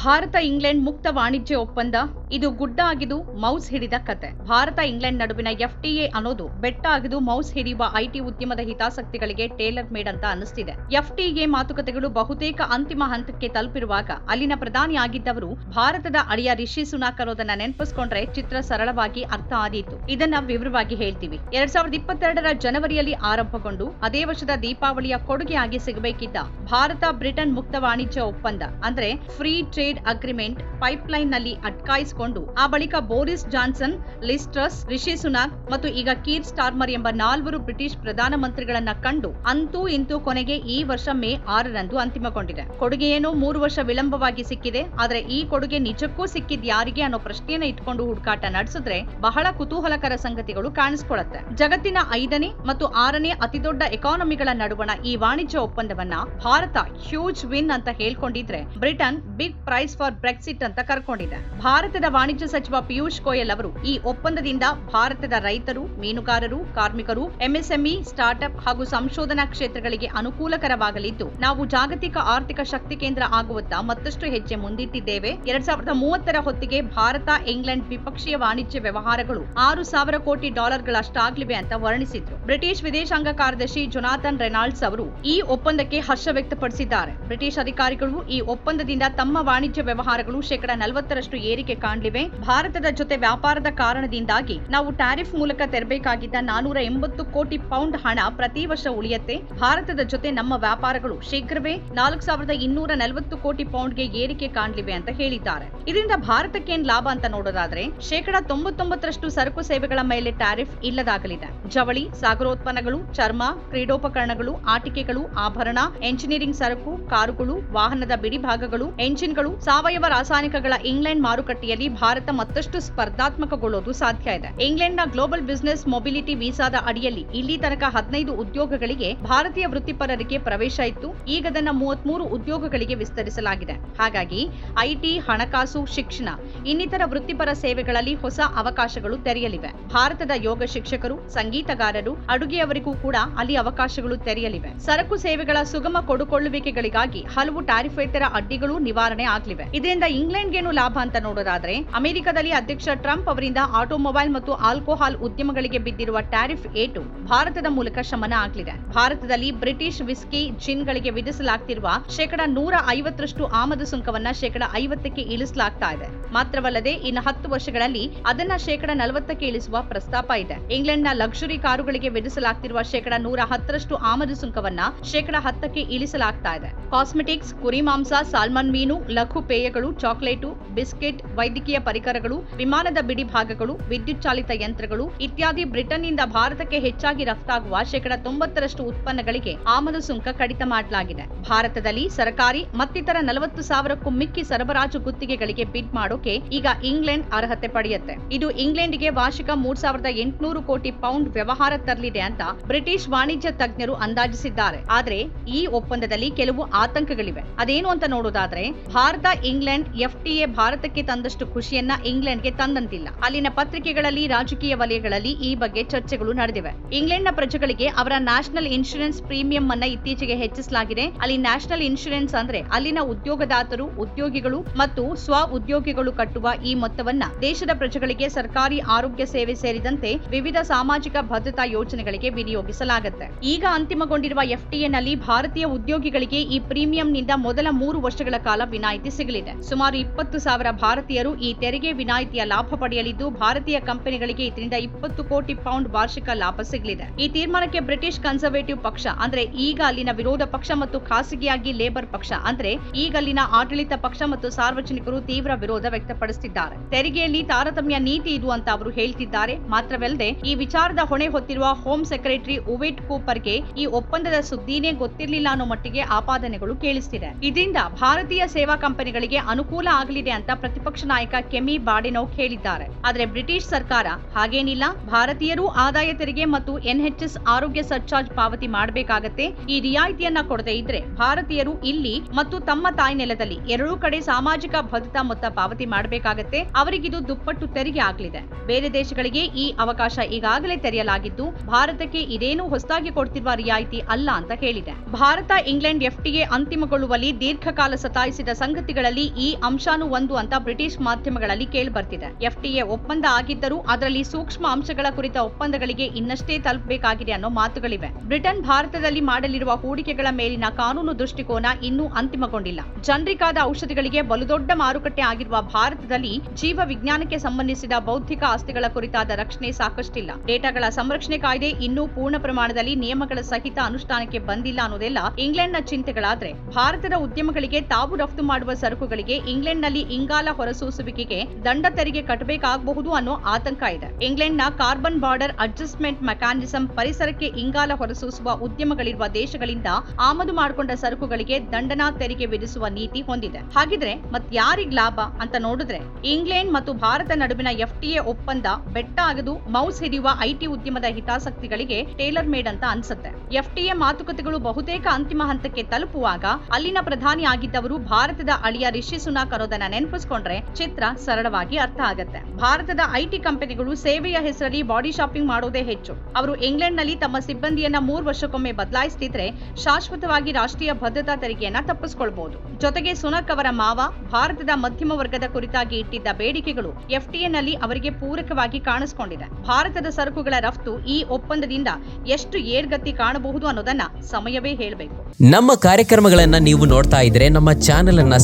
Bharat England ಮುಕ್ತ ವಾಣಿಜ್ಯ ಒಪ್ಪಂದ. ಇದು ಗುಡ್ಡ ಆಗಿದು ಮೌಸ್ ಹಿಡಿದ ಕತೆ. ಭಾರತ ಇಂಗ್ಲೆಂಡ್ ನಡುವಿನ ಎಫ್ಟಿಎ ಅನ್ನೋದು ಬೆಟ್ಟ ಆಗಿದು ಮೌಸ್ ಹಿಡಿಯುವ ಐಟಿ ಉದ್ಯಮದ ಹಿತಾಸಕ್ತಿಗಳಿಗೆ ಟೇಲರ್ ಮೇಡ್ ಅಂತ ಅನ್ನಿಸ್ತಿದೆ. ಎಫ್ಟಿಎ ಮಾತುಕತೆಗಳು ಬಹುತೇಕ ಅಂತಿಮ ಹಂತಕ್ಕೆ ತಲುಪಿರುವಾಗ ಅಲ್ಲಿನ ಪ್ರಧಾನಿ ಆಗಿದ್ದವರು ಭಾರತದ ಅಳಿಯ ರಿಷಿ ಸುನಾಕ್ ಅನ್ನೋದನ್ನ ನೆನಪಿಸ್ಕೊಂಡ್ರೆ ಚಿತ್ರ ಸರಳವಾಗಿ ಅರ್ಥ ಆದೀತು. ಇದನ್ನ ವಿವರವಾಗಿ ಹೇಳ್ತೀವಿ. ಎರಡ್ ಸಾವಿರದ ಇಪ್ಪತ್ತೆರಡರ ಜನವರಿಯಲ್ಲಿ ಆರಂಭಗೊಂಡು ಅದೇ ವರ್ಷದ ದೀಪಾವಳಿಯ ಕೊಡುಗೆಯಾಗಿ ಸಿಗಬೇಕಿದ್ದ ಭಾರತ ಬ್ರಿಟನ್ ಮುಕ್ತ ವಾಣಿಜ್ಯ ಒಪ್ಪಂದ ಅಂದ್ರೆ ಫ್ರೀ ಟ್ರೇಡ್ ಅಗ್ರಿಮೆಂಟ್ ಪೈಪ್ಲೈನ್ನಲ್ಲಿ ಅಟ್ಕಾಯಿಸಿಕೊಂಡು, ಆ ಬಳಿಕ Boris Johnson, Liz Truss, Rishi Sunak ಮತ್ತು ಈಗ ಕೀರ್ ಸ್ಟಾರ್ಮರ್ ಎಂಬ ನಾಲ್ವರು ಬ್ರಿಟಿಷ್ ಪ್ರಧಾನಮಂತ್ರಿಗಳನ್ನ ಕಂಡು, ಅಂತೂ ಇಂತೂ ಕೊನೆಗೆ ಈ ವರ್ಷ ಮೇ ಆರರಂದು ಅಂತಿಮಗೊಂಡಿದೆ. ಕೊಡುಗೆ ಏನೋ ಮೂರು ವರ್ಷ ವಿಳಂಬವಾಗಿ ಸಿಕ್ಕಿದೆ, ಆದರೆ ಈ ಕೊಡುಗೆ ನಿಜಕ್ಕೂ ಸಿಕ್ಕಿದ್ ಯಾರಿಗೆ ಅನ್ನೋ ಪ್ರಶ್ನೆಯನ್ನ ಇಟ್ಕೊಂಡು ಹುಡುಕಾಟ ನಡೆಸಿದ್ರೆ ಬಹಳ ಕುತೂಹಲಕರ ಸಂಗತಿಗಳು ಕಾಣಿಸಿಕೊಳ್ಳುತ್ತೆ ಜಗತ್ತಿನ ಐದನೇ ಮತ್ತು ಆರನೇ ಅತಿದೊಡ್ಡ ಎಕಾನಮಿಗಳ ನಡುವಣ ಈ ವಾಣಿಜ್ಯ ಒಪ್ಪಂದವನ್ನ ಭಾರತ ಹ್ಯೂಜ್ ವಿನ್ ಅಂತ ಹೇಳ್ಕೊಂಡಿದ್ರೆ, Britain big prize for Brexit ಅಂತ ಕರ್ಕೊಂಡಿದೆ. ಭಾರತದ ವಾಣಿಜ್ಯ ಸಚಿವ ಪಿಯೂಷ್ ಗೋಯಲ್ ಅವರು ಈ ಒಪ್ಪಂದದಿಂದ ಭಾರತದ ರೈತರು, ಮೀನುಗಾರರು, ಕಾರ್ಮಿಕರು ಎಂಎಸ್ಎಂಇ ಸ್ಟಾರ್ಟ್ಅಪ್ ಹಾಗೂ ಸಂಶೋಧನಾ ಕ್ಷೇತ್ರಗಳಿಗೆ ಅನುಕೂಲಕರವಾಗಲಿದ್ದು, ನಾವು ಜಾಗತಿಕ ಆರ್ಥಿಕ ಶಕ್ತಿ ಕೇಂದ್ರ ಆಗುವತ್ತ ಮತ್ತಷ್ಟು ಹೆಜ್ಜೆ ಮುಂದಿಟ್ಟಿದ್ದೇವೆ. ಎರಡ್ ಸಾವಿರದ ಮೂವತ್ತರ ಹೊತ್ತಿಗೆ ಭಾರತ, ಇಂಗ್ಲೆಂಡ್ ದ್ವಿಪಕ್ಷೀಯ ವಾಣಿಜ್ಯ ವ್ಯವಹಾರಗಳು ಆರು ಸಾವಿರ ಕೋಟಿ ಡಾಲರ್ಗಳಷ್ಟಾಗಲಿವೆ ಅಂತ ವರ್ಣಿಸಿದ್ರು. ಬ್ರಿಟಿಷ್ ವಿದೇಶಾಂಗ ಕಾರ್ಯದರ್ಶಿ ಜೊನಾಥನ್ ರೆನಾಲ್ಡ್ಸ್ ಅವರು ಈ ಒಪ್ಪಂದಕ್ಕೆ ಹರ್ಷ ವ್ಯಕ್ತಪಡಿಸಿದ್ದಾರೆ. ಬ್ರಿಟಿಷ್ ಅಧಿಕಾರಿಗಳು ಈ ಒಪ್ಪಂದದಿಂದ ತಮ್ಮ ವಾಣಿಜ್ಯ ವ್ಯವಹಾರಗಳು ಶೇಕಡ ನಲವತ್ತರಷ್ಟು ಏರಿಕೆ ಕಾಣಲಿವೆ. ಭಾರತದ ಜೊತೆ ವ್ಯಾಪಾರದ ಕಾರಣದಿಂದಾಗಿ ನಾವು ಟ್ಯಾರಿಫ್ ಮೂಲಕ ತೆರಬೇಕಾಗಿದ್ದ ನಾನೂರ ಎಂಬತ್ತು ಕೋಟಿ ಪೌಂಡ್ ಹಣ ಪ್ರತಿ ವರ್ಷ ಉಳಿಯತ್ತೆ. ಭಾರತದ ಜೊತೆ ನಮ್ಮ ವ್ಯಾಪಾರಗಳು ಶೀಘ್ರವೇ ನಾಲ್ಕು ಸಾವಿರದ ಇನ್ನೂರ ನಲವತ್ತು ಕೋಟಿ ಪೌಂಡ್ಗೆ ಏರಿಕೆ ಕಾಣಲಿವೆ ಅಂತ ಹೇಳಿದ್ದಾರೆ. ಇದರಿಂದ ಭಾರತಕ್ಕೇನ್ ಲಾಭ ಅಂತ ನೋಡೋದಾದ್ರೆ ಶೇಕಡ ತೊಂಬತ್ತೊಂಬತ್ತರಷ್ಟು ಸರಕು ಸೇವೆಗಳ ಮೇಲೆ ಟ್ಯಾರಿಫ್ ಇಲ್ಲದಾಗಲಿದೆ. ಜವಳಿ, ಸಾಗರೋತ್ಪನ್ನಗಳು, ಚರ್ಮ, ಕ್ರೀಡೋಪಕರಣಗಳು, ಆಟಿಕೆಗಳು, ಆಭರಣ, ಎಂಜಿನಿಯರಿಂಗ್ ಸರಕು, ಕಾರುಗಳು, ವಾಹನದ ಬಿಡಿಭಾಗಗಳು, ಎಂಜಿನ್ಗಳು ಸಾವಯವ ರಾಸಾಯನಿಕಗಳ ಇಂಗ್ಲೆಂಡ್ ಮಾರುಕಟ್ಟೆಯಲ್ಲಿ ಭಾರತ ಮತ್ತಷ್ಟು ಸ್ಪರ್ಧಾತ್ಮಕಗೊಳ್ಳೋದು ಸಾಧ್ಯ ಇದೆ. ಇಂಗ್ಲೆಂಡ್ನ ಗ್ಲೋಬಲ್ ಬಿಸಿನೆಸ್ ಮೊಬಿಲಿಟಿ ವೀಸಾದ ಅಡಿಯಲ್ಲಿ ಇಲ್ಲಿ ತನಕ ಹದಿನೈದು ಉದ್ಯೋಗಗಳಿಗೆ ಭಾರತೀಯ ವೃತ್ತಿಪರರಿಗೆ ಪ್ರವೇಶ ಇತ್ತು. ಈಗ ಅದನ್ನ ಮೂವತ್ಮೂರು ಉದ್ಯೋಗಗಳಿಗೆ ವಿಸ್ತರಿಸಲಾಗಿದೆ. ಹಾಗಾಗಿ ಐಟಿ ಹಣಕಾಸು, ಶಿಕ್ಷಣ ಇನ್ನಿತರ ವೃತ್ತಿಪರ ಸೇವೆಗಳಲ್ಲಿ ಹೊಸ ಅವಕಾಶಗಳು ತೆರೆಯಲಿವೆ. ಭಾರತದ ಯೋಗ ಶಿಕ್ಷಕರು, ಸಂಗೀತಗಾರರು, ಅಡುಗೆಯವರಿಗೂ ಕೂಡ ಅಲ್ಲಿ ಅವಕಾಶಗಳು ತೆರೆಯಲಿವೆ. ಸರಕು ಸೇವೆಗಳ ಸುಗಮ ಕೊಡುಕೊಳ್ಳುವಿಕೆಗಳಿಗಾಗಿ ಹಲವು ಟ್ಯಾರಿಫೇತರ ಅಡ್ಡಿಗಳು ನಿವಾರಣೆ ಆಗಲಿವೆ ಇದರಿಂದ ಇಂಗ್ಲೆಂಡ್ಗೇನು ಲಾಭ ಅಂತ ನೋಡೋದಾದ್ರೆ, ಅಮೆರಿಕದಲ್ಲಿ ಅಧ್ಯಕ್ಷ ಟ್ರಂಪ್ ಅವರಿಂದ ಆಟೋಮೊಬೈಲ್ ಮತ್ತು ಆಲ್ಕೋಹಾಲ್ ಉದ್ಯಮಗಳಿಗೆ ಬಿದ್ದಿರುವ ಟ್ಯಾರಿಫ್ ಏಟು ಭಾರತದ ಮೂಲಕ ಶಮನ ಆಗಲಿದೆ. ಭಾರತದಲ್ಲಿ ಬ್ರಿಟಿಷ್ ವಿಸ್ಕಿ ಜಿನ್ಗಳಿಗೆ ವಿಧಿಸಲಾಗ್ತಿರುವ ಶೇಕಡ ನೂರ ಐವತ್ತರಷ್ಟು ಆಮದು ಸುಂಕವನ್ನ ಶೇಕಡ ಐವತ್ತಕ್ಕೆ ಇಳಿಸಲಾಗ್ತಾ ಇದೆ. ಮಾತ್ರವಲ್ಲದೆ, ಇನ್ನು ಹತ್ತು ವರ್ಷಗಳಲ್ಲಿ ಅದನ್ನ ಶೇಕಡ ನಲವತ್ತಕ್ಕೆ ಇಳಿಸುವ ಪ್ರಸ್ತಾಪ ಇದೆ. ಇಂಗ್ಲೆಂಡ್ನ ಲಕ್ಸುರಿ ಕಾರುಗಳಿಗೆ ವಿಧಿಸಲಾಗ್ತಿರುವ ಶೇಕಡ ನೂರ ಹತ್ತರಷ್ಟು ಆಮದು ಸುಂಕವನ್ನ ಶೇಕಡ ಹತ್ತಕ್ಕೆ ಇಳಿಸಲಾಗ್ತಾ ಇದೆ. ಕಾಸ್ಮೆಟಿಕ್ಸ್, ಕುರಿ ಮಾಂಸ, ಸಾಲ್ಮನ್ ಮೀನು ಲಘು ಪೇಯಗಳು, ಚಾಕೊಲೇಟು, ಬಿಸ್ಕೆಟ್, ವೈದ್ಯಕೀಯ ಪರಿಕರಗಳು, ವಿಮಾನದ ಬಿಡಿ ಭಾಗಗಳು, ವಿದ್ಯುತ್ ಚಾಲಿತ ಯಂತ್ರಗಳು ಇತ್ಯಾದಿ ಬ್ರಿಟನ್ನಿಂದ ಭಾರತಕ್ಕೆ ಹೆಚ್ಚಾಗಿ ರಫ್ತಾಗುವ ಶೇಕಡಾ ತೊಂಬತ್ತರಷ್ಟು ಉತ್ಪನ್ನಗಳಿಗೆ ಆಮದು ಸುಂಕ ಕಡಿತ ಮಾಡಲಾಗಿದೆ. ಭಾರತದಲ್ಲಿ ಸರ್ಕಾರಿ ಮತ್ತಿತರ ನಲವತ್ತು ಸಾವಿರಕ್ಕೂ ಮಿಕ್ಕಿ ಸರಬರಾಜು ಗುತ್ತಿಗೆಗಳಿಗೆ ಬಿಡ್ ಮಾಡೋಕೆ ಈಗ ಇಂಗ್ಲೆಂಡ್ ಅರ್ಹತೆ ಪಡೆಯುತ್ತೆ. ಇದು ಇಂಗ್ಲೆಂಡ್ಗೆ ವಾರ್ಷಿಕ ಮೂರ್ ಸಾವಿರದ ಎಂಟುನೂರು ಕೋಟಿ ಪೌಂಡ್ ವ್ಯವಹಾರ ತರಲಿದೆ ಅಂತ ಬ್ರಿಟಿಷ್ ವಾಣಿಜ್ಯ ತಜ್ಞರು ಅಂದಾಜಿಸಿದ್ದಾರೆ. ಆದರೆ ಈ ಒಪ್ಪಂದದಲ್ಲಿ ಕೆಲವು ಆತಂಕಗಳಿವೆ. ಅದೇನು ಅಂತ ನೋಡೋದಾದ್ರೆ, ಭಾರತ ಇಂಗ್ಲೆಂಡ್ ಎಫ್ಟಿಎ ಭಾರತಕ್ಕೆ ತಂದಷ್ಟು ಖುಷಿಯನ್ನ ಇಂಗ್ಲೆಂಡ್ಗೆ ತಂದಂತಿಲ್ಲ. ಅಲ್ಲಿನ ಪತ್ರಿಕೆಗಳಲ್ಲಿ, ರಾಜಕೀಯ ವಲಯಗಳಲ್ಲಿ ಈ ಬಗ್ಗೆ ಚರ್ಚೆಗಳು ನಡೆದಿವೆ. ಇಂಗ್ಲೆಂಡ್ನ ಪ್ರಜೆಗಳಿಗೆ ಅವರ ನ್ಯಾಷನಲ್ ಇನ್ಶೂರೆನ್ಸ್ ಪ್ರೀಮಿಯಂ ಅನ್ನ ಇತ್ತೀಚೆಗೆ ಹೆಚ್ಚಿಸಲಾಗಿದೆ. ಅಲ್ಲಿ ನ್ಯಾಷನಲ್ ಇನ್ಶೂರೆನ್ಸ್ ಅಂದ್ರೆ ಅಲ್ಲಿನ ಉದ್ಯೋಗದಾತರು, ಉದ್ಯೋಗಿಗಳು ಮತ್ತು ಸ್ವ ಉದ್ಯೋಗಿಗಳು ಕಟ್ಟುವ ಈ ಮೊತ್ತವನ್ನ ದೇಶದ ಪ್ರಜೆಗಳಿಗೆ ಸರ್ಕಾರಿ ಆರೋಗ್ಯ ಸೇವೆ ಸೇರಿದಂತೆ ವಿವಿಧ ಸಾಮಾಜಿಕ ಭದ್ರತಾ ಯೋಜನೆಗಳಿಗೆ ವಿನಿಯೋಗಿಸಲಾಗುತ್ತೆ. ಈಗ ಅಂತಿಮಗೊಂಡಿರುವ ಎಫ್ಟಿಎನಲ್ಲಿ ಭಾರತೀಯ ಉದ್ಯೋಗಿಗಳಿಗೆ ಈ ಪ್ರೀಮಿಯಂನಿಂದ ಮೊದಲ ಮೂರು ವರ್ಷಗಳ ಕಾಲ ವಿನಾಯಿತಿ ಸಿಗಲಿದೆ. ಸುಮಾರು ಇಪ್ಪತ್ತು ಸಾವಿರ ಭಾರತೀಯರು ಈ ತೆರಿಗೆ ವಿನಾಯಿತಿಯ ಲಾಭ ಪಡೆಯಲಿದ್ದು, ಭಾರತೀಯ ಕಂಪನಿಗಳಿಗೆ ಇದರಿಂದ ಇಪ್ಪತ್ತು ಕೋಟಿ ಪೌಂಡ್ ವಾರ್ಷಿಕ ಲಾಭ ಸಿಗಲಿದೆ. ಈ ತೀರ್ಮಾನಕ್ಕೆ ಬ್ರಿಟಿಷ್ ಕನ್ಸರ್ವೇಟಿವ್ ಪಕ್ಷ, ಅಂದ್ರೆ ಈಗ ಅಲ್ಲಿನ ವಿರೋಧ ಪಕ್ಷ ಮತ್ತು ಖಾಸಗಿಯಾಗಿ ಲೇಬರ್ ಪಕ್ಷ, ಅಂದ್ರೆ ಈಗ ಅಲ್ಲಿನ ಆಡಳಿತ ಪಕ್ಷ ಮತ್ತು ಸಾರ್ವಜನಿಕರು ತೀವ್ರ ವಿರೋಧ ವ್ಯಕ್ತಪಡಿಸುತ್ತಿದ್ದಾರೆ. ತೆರಿಗೆಯಲ್ಲಿ ತಾರತಮ್ಯ ನೀತಿ ಇದು ಅಂತ ಅವರು ಹೇಳ್ತಿದ್ದಾರೆ. ಮಾತ್ರವಲ್ಲದೆ, ಈ ವಿಚಾರದ ಹೊಣೆ ಹೊತ್ತಿರುವ ಹೋಮ್ ಸೆಕ್ರೆಟರಿ ಉವೇಟ್ ಕೂಪರ್ಗೆ ಈ ಒಪ್ಪಂದದ ಸುದ್ದಿನೇ ಗೊತ್ತಿರಲಿಲ್ಲ ಅನ್ನೋ ಮಟ್ಟಿಗೆ ಆಪಾದನೆಗಳು ಕೇಳಿಸ್ತಿದೆ. ಇದರಿಂದ ಭಾರತೀಯ ಸೇವಾ ಕಂಪನಿಗಳಿಗೆ ಅನುಕೂಲ ಆಗಲಿದೆ ಅಂತ ಪ್ರತಿಪಕ್ಷ ನಾಯಕ ಕೆಮಿ ಬಾಡೆನೋಕ್ ಹೇಳಿದ್ದಾರೆ. ಆದರೆ ಬ್ರಿಟಿಷ್ ಸರ್ಕಾರ ಹಾಗೇನಿಲ್ಲ. ಭಾರತೀಯರು ಆದಾಯ ತೆರಿಗೆ ಮತ್ತು ಎನ್ಎಚ್ಎಸ್ ಆರೋಗ್ಯ ಸರ್ಚಾರ್ಜ್ ಪಾವತಿ ಮಾಡಬೇಕಾಗತ್ತೆ. ಈ ರಿಯಾಯಿತಿಯನ್ನ ಕೊಡದೇ ಇದ್ರೆ ಭಾರತೀಯರು ಇಲ್ಲಿ ಮತ್ತು ತಮ್ಮ ತಾಯಿ ನೆಲದಲ್ಲಿ ಎರಡೂ ಕಡೆ ಸಾಮಾಜಿಕ ಭದ್ರತಾ ಮೊತ್ತ ಪಾವತಿ ಮಾಡಬೇಕಾಗತ್ತೆ. ಅವರಿಗಿದು ದುಪ್ಪಟ್ಟು ತೆರಿಗೆ ಆಗಲಿದೆ. ಬೇರೆ ದೇಶಗಳಿಗೆ ಈ ಅವಕಾಶ ಈಗಾಗಲೇ ತೆರೆಯಲಾಗಿದ್ದು, ಭಾರತಕ್ಕೆ ಇದೇನು ಹೊಸದಾಗಿ ಕೊಡ್ತಿರುವ ರಿಯಾಯಿತಿ ಅಲ್ಲ ಅಂತ ಹೇಳಿದೆ. ಭಾರತ ಇಂಗ್ಲೆಂಡ್ ಎಫ್ಟಿಎ ಅಂತಿಮಗೊಳ್ಳುವಲ್ಲಿ ದೀರ್ಘಕಾಲ ಸತಾಯಿಸಿದ ಸಂಗತಿ ವದಂತಿಗಳಲ್ಲಿ ಈ ಅಂಶಾನು ಒಂದು ಅಂತ ಬ್ರಿಟಿಷ್ ಮಾಧ್ಯಮಗಳಲ್ಲಿ ಕೇಳಿಬರ್ತಿದೆ. ಎಫ್ಟಿಎ ಒಪ್ಪಂದ ಆಗಿದ್ದರೂ ಅದರಲ್ಲಿ ಸೂಕ್ಷ್ಮ ಅಂಶಗಳ ಕುರಿತ ಒಪ್ಪಂದಗಳಿಗೆ ಇನ್ನಷ್ಟೇ ತಲುಪಬೇಕಾಗಿದೆ ಅನ್ನೋ ಮಾತುಗಳಿವೆ. ಬ್ರಿಟನ್ ಭಾರತದಲ್ಲಿ ಮಾಡಲಿರುವ ಹೂಡಿಕೆಗಳ ಮೇಲಿನ ಕಾನೂನು ದೃಷ್ಟಿಕೋನ ಇನ್ನೂ ಅಂತಿಮಗೊಂಡಿಲ್ಲ. ಜನರಿಕಾದ ಔಷಧಿಗಳಿಗೆ ಬಲುದೊಡ್ಡ ಮಾರುಕಟ್ಟೆ ಆಗಿರುವ ಭಾರತದಲ್ಲಿ ಜೀವ ವಿಜ್ಞಾನಕ್ಕೆ ಸಂಬಂಧಿಸಿದ ಬೌದ್ಧಿಕ ಆಸ್ತಿಗಳ ಕುರಿತಾದ ರಕ್ಷಣೆ ಸಾಕಷ್ಟಿಲ್ಲ. ಡೇಟಾಗಳ ಸಂರಕ್ಷಣೆ ಕಾಯ್ದೆ ಇನ್ನೂ ಪೂರ್ಣ ಪ್ರಮಾಣದಲ್ಲಿ ನಿಯಮಗಳ ಸಹಿತ ಅನುಷ್ಠಾನಕ್ಕೆ ಬಂದಿಲ್ಲ ಅನ್ನೋದೆಲ್ಲ ಇಂಗ್ಲೆಂಡ್ನ ಚಿಂತೆಗಳಾದ್ರೆ. ಭಾರತದ ಉದ್ಯಮಗಳಿಗೆ ತಾವು ರಫ್ತು ಮಾಡುವ ಸರಕುಗಳಿಗೆ ಇಂಗ್ಲೆಂಡ್ನಲ್ಲಿ ಇಂಗಾಲ ಹೊರಸೂಸುವಿಕೆಗೆ ದಂಡ ತೆರಿಗೆ ಕಟ್ಟಬೇಕಾಗಬಹುದು ಅನ್ನೋ ಆತಂಕ ಇದೆ. ಇಂಗ್ಲೆಂಡ್ನ ಕಾರ್ಬನ್ ಬಾರ್ಡರ್ ಅಡ್ಜಸ್ಟ್ಮೆಂಟ್ ಮೆಕ್ಯಾನಿಸಂ ಪರಿಸರಕ್ಕೆ ಇಂಗಾಲ ಹೊರಸೂಸುವ ಉದ್ಯಮಗಳಿರುವ ದೇಶಗಳಿಂದ ಆಮದು ಮಾಡಿಕೊಂಡ ಸರಕುಗಳಿಗೆ ದಂಡನಾ ತೆರಿಗೆ ವಿಧಿಸುವ ನೀತಿ ಹೊಂದಿದೆ. ಹಾಗಿದ್ರೆ ಮತ್ಯಾರಿಗ್ ಲಾಭ ಅಂತ ನೋಡಿದ್ರೆ ಇಂಗ್ಲೆಂಡ್ ಮತ್ತು ಭಾರತ ನಡುವಿನ ಎಫ್ಟಿಎ ಒಪ್ಪಂದ ಬೆಟ್ಟ ಆಗದು ಮೌಸ್ ಹಿಡಿಯುವ ಐಟಿ ಉದ್ಯಮದ ಹಿತಾಸಕ್ತಿಗಳಿಗೆ ಟೇಲರ್ ಮೇಡ್ ಅಂತ ಅನ್ಸುತ್ತೆ. ಎಫ್ಟಿಎ ಮಾತುಕತೆಗಳು ಬಹುತೇಕ ಅಂತಿಮ ಹಂತಕ್ಕೆ ತಲುಪುವಾಗ ಅಲ್ಲಿನ ಪ್ರಧಾನಿ ಆಗಿದ್ದವರು ಭಾರತದ ಅಳಿಯ ರಿಷಿ ಸುನಾಕ್ ಅನ್ನೋದನ್ನ ನೆನಪಿಸ್ಕೊಂಡ್ರೆ ಚಿತ್ರ ಸರಳವಾಗಿ ಅರ್ಥ ಆಗತ್ತೆ. ಭಾರತದ ಐಟಿ ಕಂಪನಿಗಳು ಸೇವೆಯ ಹೆಸರಲ್ಲಿ ಬಾಡಿ ಶಾಪಿಂಗ್ ಮಾಡೋದೇ ಹೆಚ್ಚು. ಅವರು ಇಂಗ್ಲೆಂಡ್ನಲ್ಲಿ ತಮ್ಮ ಸಿಬ್ಬಂದಿಯನ್ನ ಮೂರು ವರ್ಷಕ್ಕೊಮ್ಮೆ ಬದಲಾಯಿಸ್ತಿದ್ರೆ ಶಾಶ್ವತವಾಗಿ ರಾಷ್ಟ್ರೀಯ ಭದ್ರತಾ ತೆರಿಗೆಯನ್ನ ತಪ್ಪಿಸ್ಕೊಳ್ಬಹುದು ಜೊತೆಗೆ ಸುನಕ್ ಅವರ ಮಾವ, ಭಾರತದ ಮಧ್ಯಮ ವರ್ಗದ ಕುರಿತಾಗಿ ಇಟ್ಟಿದ್ದ ಬೇಡಿಕೆಗಳು ಎಫ್ಟಿಎನಲ್ಲಿ ಅವರಿಗೆ ಪೂರಕವಾಗಿ ಕಾಣಿಸಿಕೊಂಡಿದೆ. ಭಾರತದ ಸರಕುಗಳ ರಫ್ತು ಈ ಒಪ್ಪಂದದಿಂದ ಎಷ್ಟು ಏರ್ಗತಿ ಕಾಣಬಹುದು ಅನ್ನೋದನ್ನ ಸಮಯವೇ ಹೇಳಬೇಕು. ನಮ್ಮ ಕಾರ್ಯಕ್ರಮಗಳನ್ನ ನೀವು ನೋಡ್ತಾ ಇದ್ರೆ ನಮ್ಮ ಚಾನೆಲ್ ಅನ್ನ